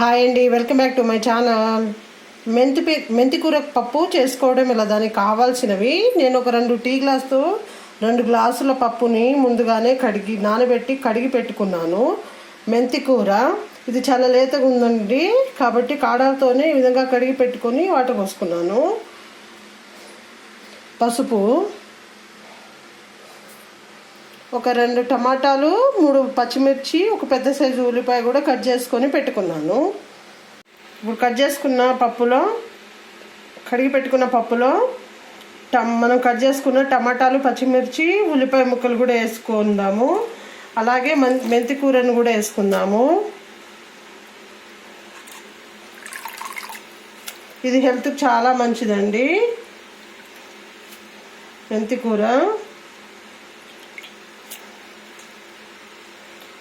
Hi అండి welcome back to my channel. మెంతి మెంతి కూర పప్పు చేసుకోవడం ఇలా దానికి కావాల్సినవి. నేను ఒక రెండు టీ గ్లాస్తో రెండు గ్లాసుల పప్పుని ముందుగానే కడిగి నానబెట్టి కడిగి పెట్టుకున్నాను. మెంతి కూర. ఇది చాలా లేతగా ఉందండి. కాబట్టి కాడాలతోనే ఈ విధంగా కడిగి పెట్టుకొని వాటర్ పోసుకున్నాను పసుపు. ఒక రెండు టమాటాలు మూడు పచ్చిమిర్చి ఒక పెద్ద సైజు ఉల్లిపాయ కూడా కట్ చేసుకొని పెట్టుకున్నాను. ఇప్పుడు కట్ చేసుకున్న పప్పులో కడిగి పెట్టుకున్న పప్పులో టమ్ మనం కట్ చేసుకున్న టమాటాలు పచ్చిమిర్చి ఉల్లిపాయ ముక్కలు కూడా వేసుకుందాము. అలాగే మం మెంతి కూరను కూడా వేసుకుందాము. ఇది హెల్త్కి చాలా మంచిదండి. మెంతి కూర.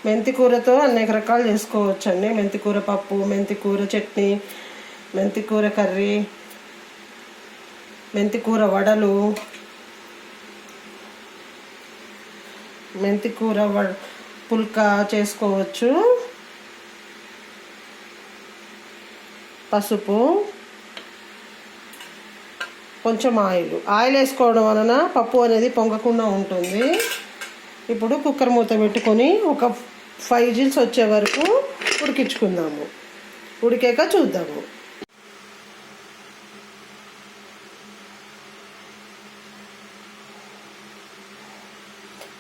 మెంతి కూరతో అనేక రకాలు చేసుకోవచ్చండి. మెంతి కూర పప్పు మెంతి కూర చట్నీ మెంతి కూర కర్రీ మెంతి కూర వడలు మెంతి కూర వడ పుల్కా చేసుకోవచ్చు. పసుపు కొంచెం ఆయిల్. ఆయిల్ వేసుకోవడం వలన పప్పు అనేది పొంగకుండా ఉంటుంది. ఇప్పుడు కుక్కర్ మూత పెట్టుకొని ఒక ఫైవ్ జిల్స్ వచ్చే వరకు ఉడికించుకుందాము. ఉడికాక చూద్దాము.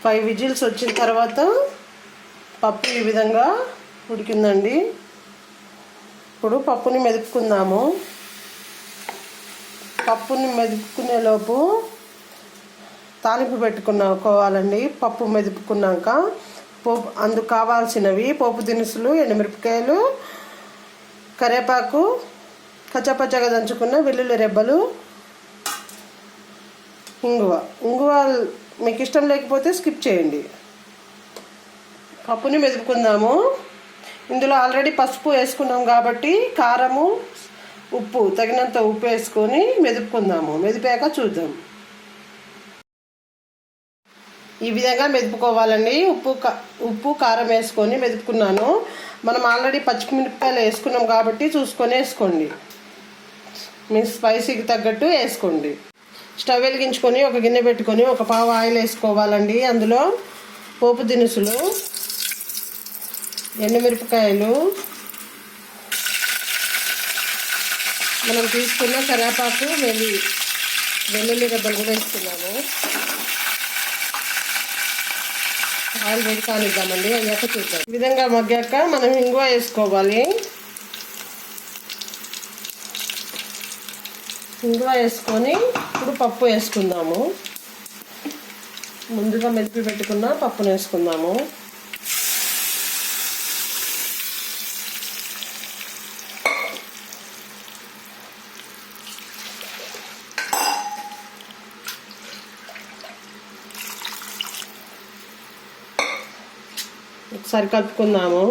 ఫైవ్ విజిల్స్ వచ్చిన తర్వాత పప్పు ఈ విధంగా ఉడికిందండి. ఇప్పుడు పప్పుని మెదుపుకుందాము. పప్పుని మెదుపుకునేలోపు తాలింపు పెట్టుకున్నాకోవాలండి. పప్పు మెదుపుకున్నాక పోపు అందుకు కావాల్సినవి పోపు దినుసులు ఎండుమిరపకాయలు కరివేపాకు కచ్చపచ్చగా దంచుకున్న వెల్లుల్లి రెబ్బలు ఇంగువ. ఇంగువ మీకు ఇష్టం లేకపోతే స్కిప్ చేయండి. పప్పుని మెదుపుకుందాము. ఇందులో ఆల్రెడీ పసుపు వేసుకున్నాం కాబట్టి కారము ఉప్పు తగినంత ఉప్పు వేసుకొని మెదుపుకుందాము. మెదిపాక చూద్దాం. ఈ విధంగా మెదుపుకోవాలండి. ఉప్పు ఉప్పు కారం వేసుకొని మెదుపుకున్నాను. మనం ఆల్రెడీ పచ్చిమిరపకాయలు వేసుకున్నాం కాబట్టి చూసుకొని వేసుకోండి. మీ స్పైసీకి తగ్గట్టు వేసుకోండి. స్టవ్ వెలిగించుకొని ఒక గిన్నె పెట్టుకొని ఒక పావు ఆయిల్ వేసుకోవాలండి. అందులో పోపు దినుసులు ఎండుమిరపకాయలు మనం తీసుకున్న కరేపాకు వెల్లి వెల్లుల్లి రెబ్బలు కూడా వేసుకున్నాము. ఆయిల్ వేడి కానిద్దామండి అయ్యాక చూద్దాం. ఈ విధంగా మగ్గాక మనం ఇంగువ వేసుకోవాలి. ఇంగువ వేసుకొని ఇప్పుడు పప్పు వేసుకుందాము. ముందుగా మెదిపి పెట్టుకున్న పప్పును వేసుకుందాము. ఒకసారి కలుపుకుందాము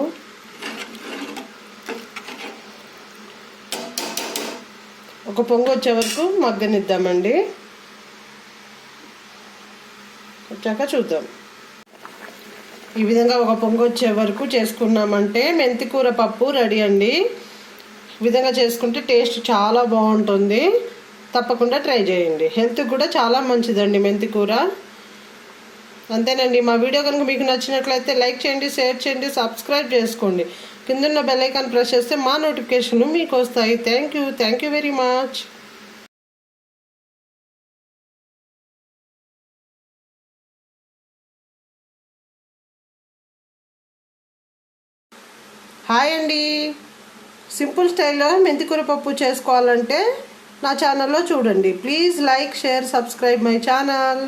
ఒక పొంగు వచ్చే వరకు మగ్గనిద్దామండి. వచ్చాక చూద్దాం. ఈ విధంగా ఒక పొంగు వచ్చే వరకు చేసుకున్నామంటే మెంతికూర పప్పు రెడీ అండి. ఈ విధంగా చేసుకుంటే టేస్ట్ చాలా బాగుంటుంది. తప్పకుండా ట్రై చేయండి. హెల్త్కి కూడా చాలా మంచిదండి మెంతి కూర అంతేనండి. మా వీడియో కనుక మీకు నచ్చినట్లయితే లైక్ చేయండి షేర్ చేయండి సబ్స్క్రైబ్ చేసుకోండి. కిందన్న బెల్ ఐకాన్ ప్రెస్ చేస్తే మా నోటిఫికేషన్లు మీకు వస్తాయి. Thank you. Thank you very much. Hi అండి. సింపుల్ స్టైల్లో మెంతికూర పప్పు చేసుకోవాలంటే నా ఛానల్లో చూడండి. Please like share subscribe my channel.